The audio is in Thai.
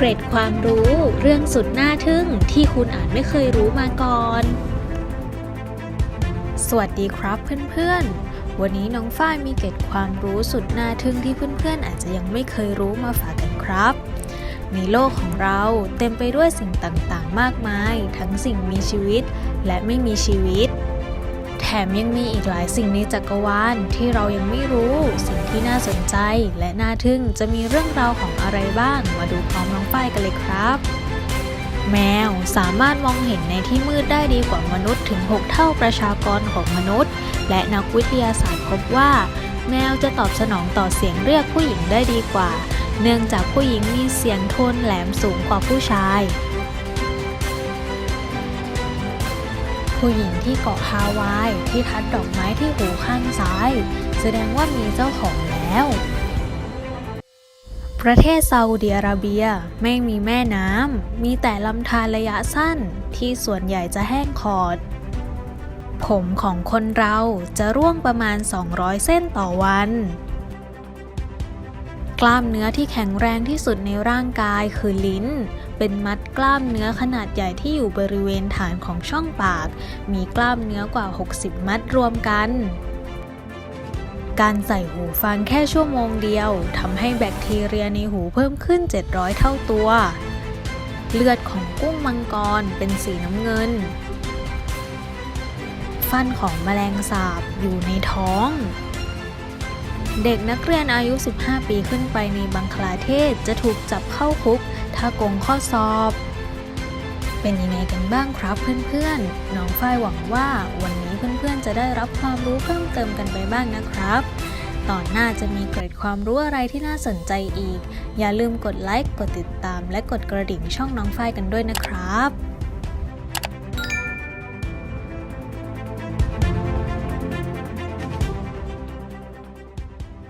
เกร็ดความรู้เรื่องสุดน่าทึ่งที่คุณอาจไม่เคยรู้มาก่อน สวัสดีครับเพื่อนๆ วันนี้น้องฝ้ายมีเกร็ดความรู้สุดน่าทึ่งที่เพื่อนๆ อาจจะยังไม่เคยรู้มาฝากกันครับ ในโลกของเราเต็มไปด้วยสิ่งต่างๆ มากมาย ทั้งสิ่งมีชีวิตและไม่มีชีวิต แถมยังมีอีกหลายสิ่งในจักรวาลที่เรายังไม่รู้ ที่น่าสนใจและน่าทึ่งจะมีเรื่องราวของอะไรบ้าง มาดูพร้อมน้องฝ้ายกันเลยครับ แมวสามารถมองเห็นในที่มืดได้ดีกว่ามนุษย์ถึง 6 เท่าประชากรของมนุษย์ และนักวิทยาศาสตร์พบว่า แมวจะตอบสนองต่อเสียงเรียกผู้หญิงได้ดีกว่า เนื่องจากผู้หญิงมีเสียงโทนแหลมสูงกว่าผู้ชาย ผู้หญิงที่เกาะฮาวายที่ทัดดอกไม้ที่หูข้างซ้าย แสดงว่ามีเจ้าของแล้ว ประเทศซาอุดิอาระเบียไม่มีแม่น้ำ มีแต่ลำธารระยะสั้นที่ส่วนใหญ่จะแห้งขอด ผมของคนเราจะร่วงประมาณ 200 เส้นต่อวัน กล้ามเนื้อที่แข็งแรงที่สุดในร่างกายคือลิ้น เป็นมัดกล้ามเนื้อขนาดใหญ่ที่อยู่บริเวณฐานของช่องปาก มีกล้ามเนื้อกว่า 60 มัดรวมกัน การใส่หูฟังแค่ชั่วโมงเดียวทำให้แบคทีเรียในหูเพิ่มขึ้น 700 เท่าตัว เลือดของกุ้งมังกรเป็นสีน้ำเงิน ฟันของแมลงสาบอยู่ในท้อง เด็กนักเรียนอายุ 15 ปีขึ้นไปในบังคลาเทศจะถูกจับเข้าคุก ถ้าโกงข้อสอบ เป็นยังไงกันบ้างครับเพื่อนๆ น้องฝ้ายหวังว่าวันนี้เพื่อนๆ จะได้รับความรู้เพิ่มเติมกันไปบ้างนะครับ ตอนหน้าจะมีเกร็ดความรู้อะไรที่น่าสนใจอีก อย่าลืมกดไลค์ กดติดตาม และกดกระดิ่งช่องน้องฝ้ายกันด้วยนะครับ